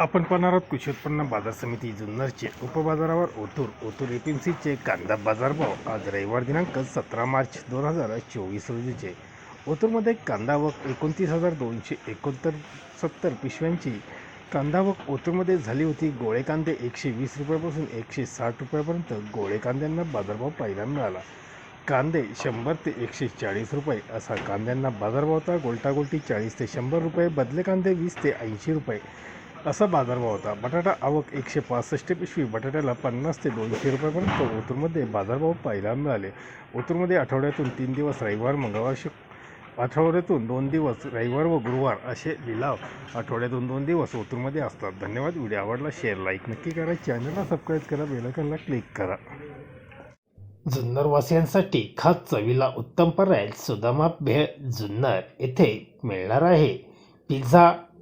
आपण पाहणार आहोत कृषी उत्पन्न बाजार समिती जुन्नरचे उपबाजारावर ओतूर. ओतूर एपीएमसीचे कांदा बाजारभाव आज रविवार दिनांक सतरा मार्च दोन हजार चोवीस रोजीचे. ओतूरमध्ये कांदा व एकोणतीस हजार दोनशे एकोणतर सत्तर पिशव्यांची कांदा व ओतूरमध्ये झाली होती गोळे कांदे एकशे वीस रुपयापासून एकशे साठ रुपयापर्यंत गोळे कांद्यांना बाजारभाव पाहायला मिळाला. कांदे शंभर ते एकशे चाळीस रुपये असा कांद्यांना बाजारभाव होता. गोलटागोलटी चाळीस ते शंभर रुपये बदले कांदे वीस ते ऐंशी रुपये. असा बाजारभाव होता. बटाटा आवक एकशे पासष्ट पिशवी बटाट्याला पन्नास ते दोनशे रुपयापर्यंत ओतूरमध्ये बाजारभाव पाहायला मिळाले. ओतूरमध्ये आठवड्यातून तीन दिवस रविवार मंगळवार शुक आठवड्यातून दोन दिवस रविवार व गुरुवार असे लिलाव आठवड्यातून दोन दिवस ओतूरमध्ये असतात. धन्यवाद. व्हिडिओ आवडला शेअर लाईक नक्की करा. चॅनलला सबस्क्राईब करा. बेलायकनला क्लिक करा. जुन्नरवासियांसाठी खास चवीला उत्तम पर्याय सुदामा भेळ जुन्नर येथे मिळणार आहे. पिझ्झा